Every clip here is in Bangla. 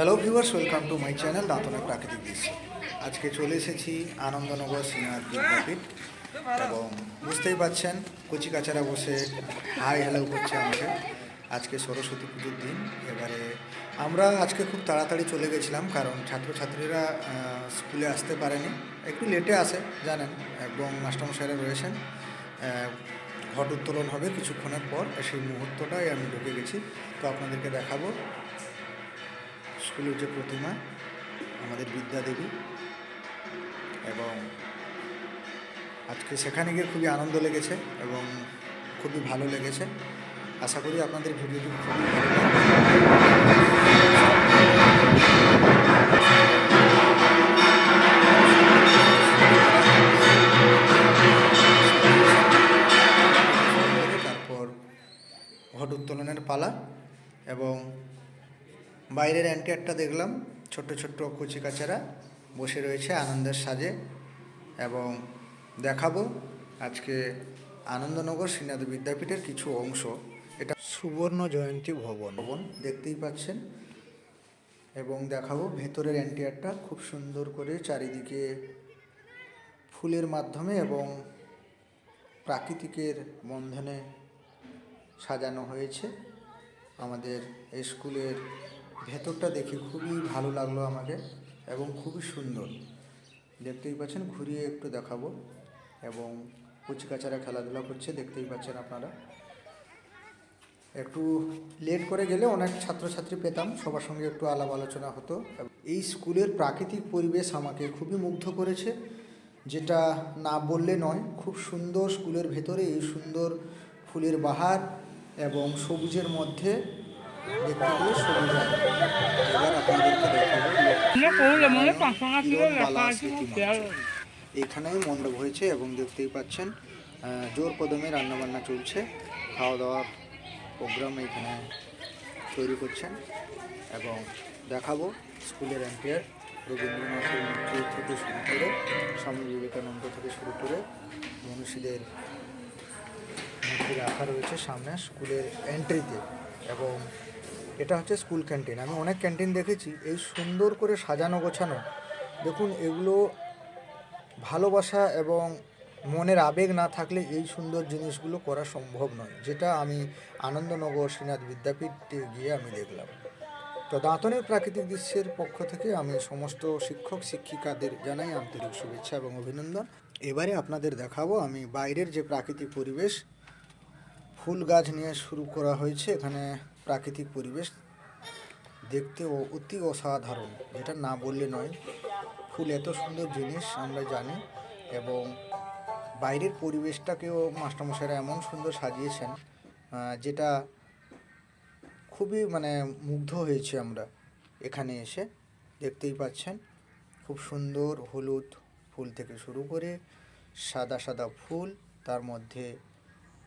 Hello viewers welcome to my channel দাঁতনের প্রাকৃতিক দৃশ্য আজকে চলে এসেছি আনন্দনগর সিনেমার বিদ্যাপীঠ এবং বুঝতেই পাচ্ছেন, কচি কাচারা বসে হাই হ্যালো করছে আমাকে। আজকে সরস্বতী পুজোর দিন। এবারে আমরা আজকে খুব তাড়াতাড়ি চলে গেছিলাম, কারণ ছাত্রছাত্রীরা স্কুলে আসতে পারেনি। একটু লেটে আসে, জানেন, এবং মাস্টারমশাইরা রয়েছেন। ঘট উত্তোলন হবে কিছুক্ষণের পর, সেই মুহূর্তটাই আমি ঢুকে গেছি। তো আপনাদেরকে দেখাবো। স্কুলের যে প্রতিমা আমাদের বিদ্যাদেবী। এবং আজকে সেখানে গিয়ে খুবই আনন্দ লেগেছে এবং খুবই ভালো লেগেছে। আশা করি আপনাদের ভিডিওটি খুবই ভালো তারপর ঘট উত্তোলনের পালা এবং বাইরের অ্যান্টিয়ারটা দেখলাম, ছোট্ট ছোট্ট কচি কাচারা বসে রয়েছে আনন্দের সাজে এবং দেখাবো আজকে আনন্দনগর শ্রীনাথ বিদ্যাপীঠের কিছু অংশ। এটা সুবর্ণ জয়ন্তী ভবন। ভবন দেখতেই পাচ্ছেন এবং দেখাবো ভেতরের অ্যান্টিয়ারটা খুব সুন্দর করে চারিদিকে ফুলের মাধ্যমে এবং প্রাকৃতিকের বন্ধনে সাজানো হয়েছে। আমাদের স্কুলের ভেতরটা দেখে খুবই ভালো লাগল আমাকে এবং খুবই সুন্দর। দেখতেই পাচ্ছেন, ঘুরিয়ে একটু দেখাবো এবং কুচিকাচারা খেলাধুলা করছে, দেখতেই পাচ্ছেন আপনারা। একটু লেট করে গেলে অনেক ছাত্রছাত্রী পেতাম, সবার সঙ্গে একটু আলাপ আলোচনা হতো। এই স্কুলের প্রাকৃতিক পরিবেশ আমাকে খুবই মুগ্ধ করেছে, যেটা না বললে নয়, খুব সুন্দর স্কুলের ভেতরে এই সুন্দর ফুলের বাহার এবং সবুজের মধ্যে দেখতে। এখানেই মণ্ডপ হয়েছে এবং দেখতেই পাচ্ছেন জোর কদমে রান্নাবান্না চলছে খাওয়া দাওয়ার প্রোগ্রাম এখানে তৈরি করছেন এবং দেখাবো স্কুলের এম্পায়ার রবীন্দ্রনাথের মূর্তি থেকে শুরু করে, স্বামী বিবেকানন্দ থেকে শুরু করে মনীষীদের মূর্তি রাখা রয়েছে সামনে স্কুলের এন্ট্রিতে এবং এটা হচ্ছে স্কুল ক্যান্টিন। আমি অনেক ক্যান্টিন দেখেছি, এই সুন্দর করে সাজানো গোছানো। দেখুন, এগুলো ভালোবাসা এবং মনের আবেগ না থাকলে এই সুন্দর জিনিসগুলো করা সম্ভব নয়, যেটা আমি আনন্দনগর শ্রীনাথ বিদ্যাপীঠে গিয়ে আমি দেখলাম। তো দাঁতনের প্রাকৃতিক দৃশ্যের পক্ষ থেকে আমি সমস্ত শিক্ষক, শিক্ষিকাদের জানাই আন্তরিক শুভেচ্ছা এবং অভিনন্দন। এবারে আপনাদের দেখাবো আমি বাইরের যে প্রাকৃতিক পরিবেশ, ফুল গাছ নিয়ে শুরু করা হয়েছে। এখানে প্রাকৃতিক পরিবেশ দেখতে ও অতি অসাধারণ। যেটা না বললে নয়, ফুল এত সুন্দর জিনিস আমরা জানি এবং বাইরের পরিবেশটাকেও মাস্টারমশাইরা এমন সুন্দর সাজিয়েছেন যেটা খুবই মানে মুগ্ধ হয়েছে আমরা এখানে এসে। দেখতেই পাচ্ছেন, খুব সুন্দর হলুদ ফুল থেকে শুরু করে সাদা সাদা ফুল তার মধ্যে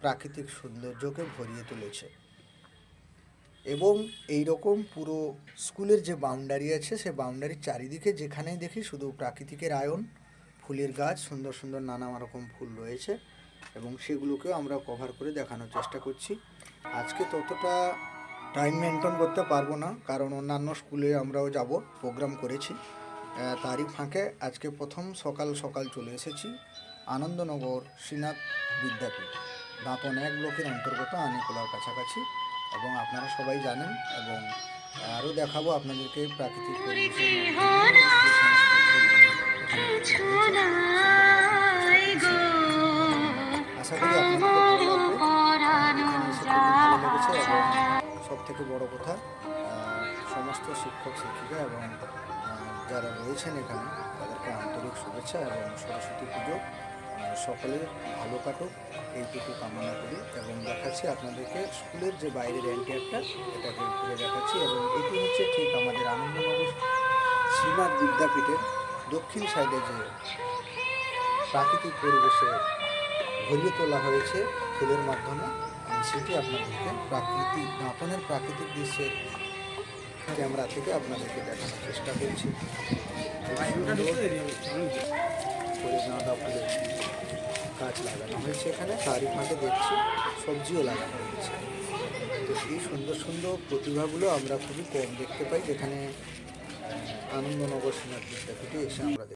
প্রাকৃতিক সৌন্দর্যকে ভরিয়ে তুলেছে। এবং এই রকম পুরো স্কুলের যে বাউন্ডারি আছে, সে বাউন্ডারির চারিদিকে যেখানেই দেখি শুধু প্রাকৃতিকের আয়ন, ফুলের গাছ, সুন্দর সুন্দর নানা রকম ফুল রয়েছে এবং সেগুলোকেও আমরা কভার করে দেখানোর চেষ্টা করছি। আজকে ততটা টাইম মেনটেন করতে পারব না, কারণ অন্যান্য স্কুলে আমরাও যাব প্রোগ্রাম করেছি। তারই ফাঁকে আজকে প্রথম সকাল সকাল চলে এসেছি আনন্দনগর শ্রীনাথ বিদ্যাপীঠ। দাঁতন এক ব্লকের অন্তর্গত আনিকোলার কাছাকাছি। এবং আপনারা সবাই জানেন এবং আরও দেখাবো আপনাদেরকে প্রাকৃতিক আশা করি সব থেকে বড় কথা সমস্ত শিক্ষক শিক্ষিকা এবং যারা রয়েছেন এখানে তাদেরকে আন্তরিক শুভেচ্ছা এবং সরস্বতী পুজো। আহ, সকলের ভালো কাটুক এইটুকু কামনা করি এবং দেখাচ্ছি আপনাদেরকে স্কুলের যে বাইরের অ্যান্টিয়ারটা এটাকে ঘুরে দেখাচ্ছি এবং এটি হচ্ছে ঠিক আমাদের আনন্দনগর শ্রীনাথ বিদ্যাপীঠের দক্ষিণ সাইডে যে প্রাকৃতিক পরিবেশে ভরিয়ে তোলা হয়েছে ফুলের মাধ্যমে আমি সেটি আপনাদেরকে প্রাকৃতিক দাঁতনের প্রাকৃতিক দৃশ্যের ক্যামেরা থেকে আপনাদেরকে দেখানোর চেষ্টা করছি। করে গাঁদা ফুলের গাছ লাগানো হয়েছে এখানে তারই ফাঁকে দেখছি সবজিও লাগানো হয়েছে তো এই সুন্দর সুন্দর প্রতিভাগুলো আমরা খুবই কম দেখতে পাই, যেখানে আনন্দনগর সেনার বিদ্যাপীঠে এসে আমরা।